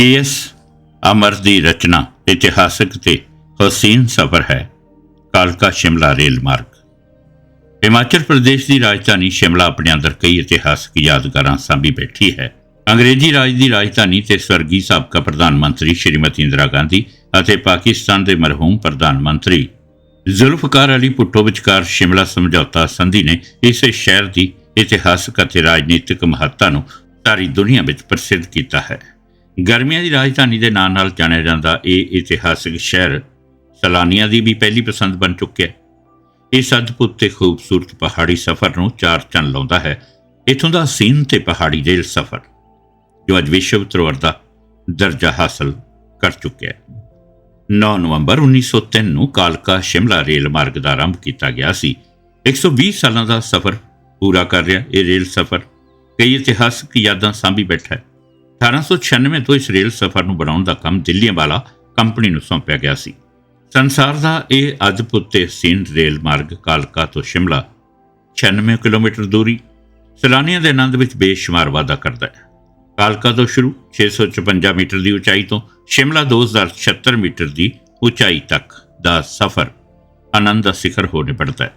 KS ਅਮਰ ਦੀ ਰਚਨਾ ਇਤਿਹਾਸਕ ਤੇ ਹਸੀਨ ਸਫ਼ਰ ਹੈ, ਕਾਲਕਾ ਸ਼ਿਮਲਾ ਰੇਲ ਮਾਰਗ। ਹਿਮਾਚਲ ਪ੍ਰਦੇਸ਼ ਦੀ ਰਾਜਧਾਨੀ ਸ਼ਿਮਲਾ ਆਪਣੇ ਅੰਦਰ ਕਈ ਇਤਿਹਾਸਕ ਯਾਦਗਾਰਾਂ ਸਾਂਭੀ ਬੈਠੀ ਹੈ। ਅੰਗਰੇਜ਼ੀ ਰਾਜ ਦੀ ਰਾਜਧਾਨੀ ਤੇ ਸਵਰਗੀ ਸਾਬਕਾ ਪ੍ਰਧਾਨ ਮੰਤਰੀ ਸ਼੍ਰੀਮਤੀ ਇੰਦਰਾ ਗਾਂਧੀ ਅਤੇ ਪਾਕਿਸਤਾਨ ਦੇ ਮਰਹੂਮ ਪ੍ਰਧਾਨ ਮੰਤਰੀ ਜ਼ੁਲਫਕਾਰ ਅਲੀ ਭੁੱਟੋ ਵਿਚਕਾਰ ਸ਼ਿਮਲਾ ਸਮਝੌਤਾ ਸੰਧੀ ਨੇ ਇਸ ਸ਼ਹਿਰ ਦੀ ਇਤਿਹਾਸਕ ਅਤੇ ਰਾਜਨੀਤਿਕ ਮਹੱਤਤਾ ਨੂੰ ਸਾਰੀ ਦੁਨੀਆ ਵਿੱਚ ਪ੍ਰਸਿੱਧ ਕੀਤਾ ਹੈ। ਗਰਮੀਆਂ ਦੀ ਰਾਜਧਾਨੀ ਦੇ ਨਾਂ ਨਾਲ ਜਾਣਿਆ ਜਾਂਦਾ ਇਹ ਇਤਿਹਾਸਕ ਸ਼ਹਿਰ ਸੈਲਾਨੀਆਂ ਦੀ ਵੀ ਪਹਿਲੀ ਪਸੰਦ ਬਣ ਚੁੱਕਿਆ ਹੈ। ਇਸ ਅਦਭੁਤ ਤੇ ਖੂਬਸੂਰਤ ਪਹਾੜੀ ਸਫ਼ਰ ਨੂੰ ਚਾਰ ਚੰਨ ਲਾਉਂਦਾ ਹੈ। ਇਥੋਂ ਦਾ ਸੀਨ ਤੇ ਪਹਾੜੀ ਰੇਲ ਸਫ਼ਰ, ਜੋ ਅੱਜ ਵਿਸ਼ਵ ਧਰੋਹਰ ਦਾ ਦਰਜਾ ਹਾਸਲ ਕਰ ਚੁੱਕਿਆ ਹੈ। 9 ਨਵੰਬਰ 1903 ਨੂੰ ਕਾਲਕਾ ਸ਼ਿਮਲਾ ਰੇਲ ਮਾਰਗ ਦਾ ਆਰੰਭ ਕੀਤਾ ਗਿਆ ਸੀ। 120 ਸਾਲਾਂ ਦਾ ਸਫ਼ਰ ਪੂਰਾ ਕਰ ਰਿਹਾ ਇਹ ਰੇਲ ਸਫ਼ਰ। ਕਈ ਇਤਿਹਾਸਕ ਯਾਦਾਂ ਸਾਂਭੀ ਬੈਠਾ ਹੈ। 1896 ਤੋਂ ਇਸ ਰੇਲ ਸਫ਼ਰ ਨੂੰ ਬਣਾਉਣ ਦਾ ਕੰਮ ਦਿੱਲੀ ਵਾਲਾ ਕੰਪਨੀ ਨੂੰ ਸੌਂਪਿਆ ਗਿਆ ਸੀ। ਸੰਸਾਰ ਦਾ ਇਹ ਅਦਭੁਤ ਤੇ ਹਸੀਨ ਰੇਲ ਮਾਰਗ ਕਾਲਕਾ ਤੋਂ ਸ਼ਿਮਲਾ 96 ਕਿਲੋਮੀਟਰ ਦੂਰੀ, ਸੈਲਾਨੀਆਂ ਦੇ ਆਨੰਦ ਵਿੱਚ ਬੇਸ਼ੁਮਾਰ ਵਾਧਾ ਕਰਦਾ ਹੈ। ਕਾਲਕਾ ਤੋਂ ਸ਼ੁਰੂ 656 ਮੀਟਰ ਦੀ ਉਚਾਈ ਤੋਂ ਸ਼ਿਮਲਾ 2076 ਮੀਟਰ ਦੀ ਉਚਾਈ ਤੱਕ ਦਾ ਸਫ਼ਰ ਆਨੰਦ ਦਾ ਸਿਖਰ ਹੋ ਨਿਬੜਦਾ ਹੈ।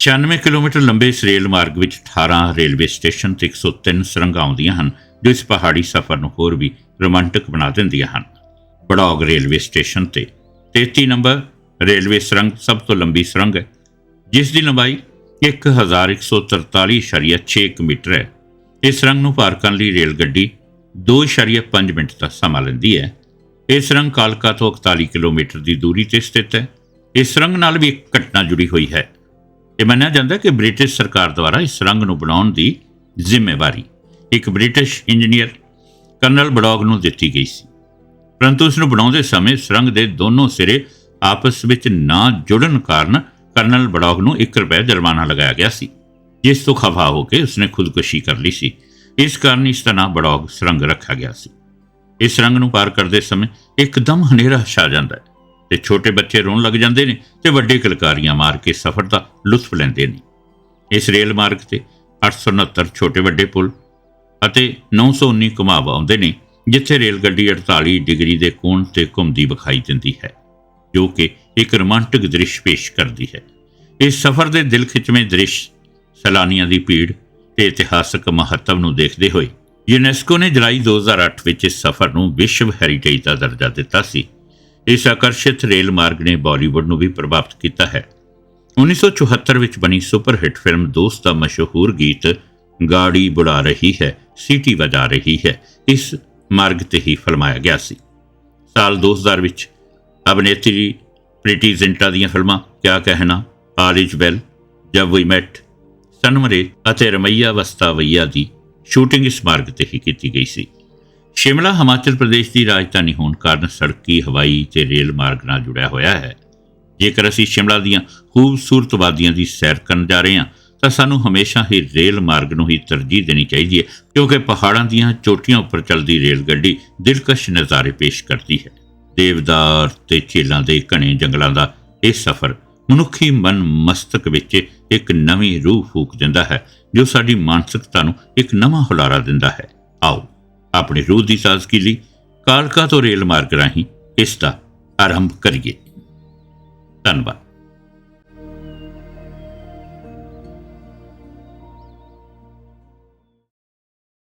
96 ਕਿਲੋਮੀਟਰ ਲੰਬੇ ਇਸ ਰੇਲ ਮਾਰਗ ਵਿੱਚ 18 ਰੇਲਵੇ ਸਟੇਸ਼ਨ ਤੇ 103 ਸੁਰੰਗਾਂ ਆਉਂਦੀਆਂ ਹਨ। ਜੋ ਇਸ ਪਹਾੜੀ ਸਫ਼ਰ ਨੂੰ ਹੋਰ ਵੀ ਰੋਮਾਂਟਿਕ ਬਣਾ ਦਿੰਦੀਆਂ ਹਨ। ਬੜੌਗ ਰੇਲਵੇ ਸਟੇਸ਼ਨ ਤੇ 33 ਨੰਬਰ ਰੇਲਵੇ ਸੁਰੰਗ ਸਭ ਤੋਂ ਲੰਬੀ ਸੁਰੰਗ ਹੈ, ਜਿਸ ਦੀ ਲੰਬਾਈ 1143.6 ਮੀਟਰ ਹੈ। ਇਸ ਸੁਰੰਗ ਨੂੰ ਪਾਰ ਕਰਨ ਲਈ ਰੇਲ ਗੱਡੀ 2.5 ਮਿੰਟ ਦਾ ਸਮਾਂ ਲੈਂਦੀ ਹੈ। ਇਹ ਸੁਰੰਗ ਕਾਲਕਾ ਤੋਂ 41 ਕਿਲੋਮੀਟਰ ਦੀ ਦੂਰੀ ਤੇ ਸਥਿਤ ਹੈ। ਇਸ ਸੁਰੰਗ ਨਾਲ ਵੀ ਇੱਕ ਘਟਨਾ ਜੁੜੀ ਹੋਈ ਹੈ। ਇਹ ਮੰਨਿਆ ਜਾਂਦਾ ਕਿ ਬ੍ਰਿਟਿਸ਼ ਸਰਕਾਰ ਦੁਆਰਾ ਇਸ ਸੁਰੰਗ ਨੂੰ ਬਣਾਉਣ ਦੀ ਜ਼ਿੰਮੇਵਾਰੀ ਇੱਕ ਬ੍ਰਿਟਿਸ਼ ਇੰਜੀਨੀਅਰ ਕਰਨਲ ਬਡੌਗ ਨੂੰ ਦਿੱਤੀ ਗਈ ਸੀ। ਪਰੰਤੂ ਇਸ ਨੂੰ ਬਣਾਉਂਦੇ ਸਮੇਂ ਸੁਰੰਗ ਦੇ ਦੋਨੋਂ ਸਿਰੇ ਆਪਸ ਵਿੱਚ ਨਾ ਜੁੜਨ ਕਾਰਨ ਕਰਨਲ ਬਡੌਗ ਨੂੰ 1 ਰੁਪਏ ਜੁਰਮਾਨਾ ਲਗਾਇਆ ਗਿਆ ਸੀ, ਜਿਸ ਤੋਂ ਖਫਾ ਹੋ ਕੇ ਉਸਨੇ ਖੁਦਕੁਸ਼ੀ ਕਰ ਲਈ ਸੀ। ਇਸ ਕਾਰਨ ਇਸ ਦਾ ਨਾਮ ਬੜੌਗ ਸੁਰੰਗ ਰੱਖਿਆ ਗਿਆ ਸੀ। ਇਸ ਸੁਰੰਗ ਨੂੰ ਪਾਰ ਕਰਦੇ ਸਮੇਂ ਇੱਕਦਮ ਹਨੇਰਾ ਛਾ ਜਾਂਦਾ ਹੈ ਤੇ ਛੋਟੇ ਬੱਚੇ ਰੋਣ ਲੱਗ ਜਾਂਦੇ ਨੇ ਤੇ ਵੱਡੇ ਕਲਕਾਰੀਆਂ ਮਾਰ ਕੇ ਸਫ਼ਰ ਦਾ ਲੁਤਫ ਲੈਂਦੇ ਨੇ। ਇਸ ਰੇਲ ਮਾਰਗ ਤੇ 869 ਛੋਟੇ ਵੱਡੇ ਪੁਲ ਅਤੇ 919 ਘੁਮਾਵ ਆਉਂਦੇ ਨੇ, ਜਿੱਥੇ ਰੇਲ ਗੱਡੀ 48 ਡਿਗਰੀ ਦੇ ਕੋਣ ਤੇ ਘੁੰਮਦੀ ਵਿਖਾਈ ਦਿੰਦੀ ਹੈ, ਜੋ ਕਿ ਇੱਕ ਰੋਮਾਂਟਿਕ ਦ੍ਰਿਸ਼ ਪੇਸ਼ ਕਰਦੀ ਹੈ। ਇਸ ਸਫ਼ਰ ਦੇ ਦਿਲ ਖਿੱਚਵੇਂ ਦ੍ਰਿਸ਼ ਸੈਲਾਨੀਆਂ ਦੀ ਭੀੜ ਤੇ ਇਤਿਹਾਸਕ ਮਹੱਤਵ ਨੂੰ ਦੇਖਦੇ ਹੋਏ, ਯੂਨੈਸਕੋ ਨੇ ਜੁਲਾਈ 2008 ਵਿੱਚ ਇਸ ਸਫ਼ਰ ਨੂੰ ਵਿਸ਼ਵ ਹੈਰੀਟੇਜ ਦਾ ਦਰਜਾ ਦਿੱਤਾ ਸੀ। ਇਸ ਆਕਰਸ਼ਿਤ ਰੇਲ ਮਾਰਗ ਨੇ ਬਾਲੀਵੁੱਡ ਨੂੰ ਵੀ ਪ੍ਰਭਾਵਿਤ ਕੀਤਾ ਹੈ। 1974 ਵਿੱਚ ਬਣੀ ਸੁਪਰ ਹਿੱਟ ਫਿਲਮ ਦੋਸਤ ਦਾ ਮਸ਼ਹੂਰ ਗੀਤ ਗਾੜੀ ਬੁਲਾ ਰਹੀ ਹੈ, ਸੀਟੀ ਵਜਾ ਰਹੀ ਹੈ। ਇਸ ਮਾਰਗ ਤੇ ਹੀ ਫਲਮਾਇਆ ਗਿਆ ਸੀ। ਸਾਲ 2000 ਵਿੱਚ ਅਭਿਨੇਤਰੀ ਪ੍ਰੀਤੀ ਜ਼ਿੰਟਾ ਦੀਆਂ ਫਿਲਮਾਂ ਕਿਆ ਕਹਿਣਾ ਆਲ ਇਜ਼ ਵੈਲ ਜਬ ਵੀ ਮੈਟ, ਸਨਮਰੇ ਅਤੇ ਰਮਈਆ ਵਸਤਾਵਈਆ ਦੀ ਸ਼ੂਟਿੰਗ ਇਸ ਮਾਰਗ ਤੇ ਹੀ ਕੀਤੀ ਗਈ ਸੀ। ਸ਼ਿਮਲਾ ਹਿਮਾਚਲ ਪ੍ਰਦੇਸ਼ ਦੀ ਰਾਜਧਾਨੀ ਹੋਣ ਕਾਰਨ ਸੜਕੀ ਹਵਾਈ ਤੇ ਰੇਲ ਮਾਰਗ ਨਾਲ ਜੁੜਿਆ ਹੋਇਆ ਹੈ। ਜੇਕਰ ਅਸੀਂ ਸ਼ਿਮਲਾ ਦੀਆਂ ਖੂਬਸੂਰਤ ਵਾਦੀਆਂ ਦੀ ਸੈਰ ਕਰਨ ਜਾ ਰਹੇ ਹਾਂ ਤਾਂ ਸਾਨੂੰ ਹਮੇਸ਼ਾ ਹੀ ਰੇਲ ਮਾਰਗ ਨੂੰ ਹੀ ਤਰਜੀਹ ਦੇਣੀ ਚਾਹੀਦੀ ਹੈ, ਕਿਉਂਕਿ ਪਹਾੜਾਂ ਦੀਆਂ ਚੋਟੀਆਂ ਉੱਪਰ ਚੱਲਦੀ ਰੇਲ ਗੱਡੀ ਦਿਲਕਸ਼ ਨਜ਼ਾਰੇ ਪੇਸ਼ ਕਰਦੀ ਹੈ। ਦੇਵਦਾਰ ਤੇ ਝੀਲਾਂ ਦੇ ਘਣੇ ਜੰਗਲਾਂ ਦਾ ਇਹ ਸਫ਼ਰ ਮਨੁੱਖੀ ਮਨ ਮਸਤਕ ਵਿੱਚ ਇੱਕ ਨਵੀਂ ਰੂਹ ਫੂਕ ਦਿੰਦਾ ਹੈ, ਜੋ ਸਾਡੀ ਮਾਨਸਿਕਤਾ ਨੂੰ ਇੱਕ ਨਵਾਂ ਹੁਲਾਰਾ ਦਿੰਦਾ ਹੈ। ਆਓ, ਆਪਣੀ ਰੂਹ ਦੀ ਤਾਜ਼ਗੀ ਲਈ ਕਾਲਕਾ ਤੋਂ ਰੇਲ ਮਾਰਗ ਰਾਹੀਂ ਇਸ ਦਾ ਆਰੰਭ ਕਰੀਏ। ਧੰਨਵਾਦ।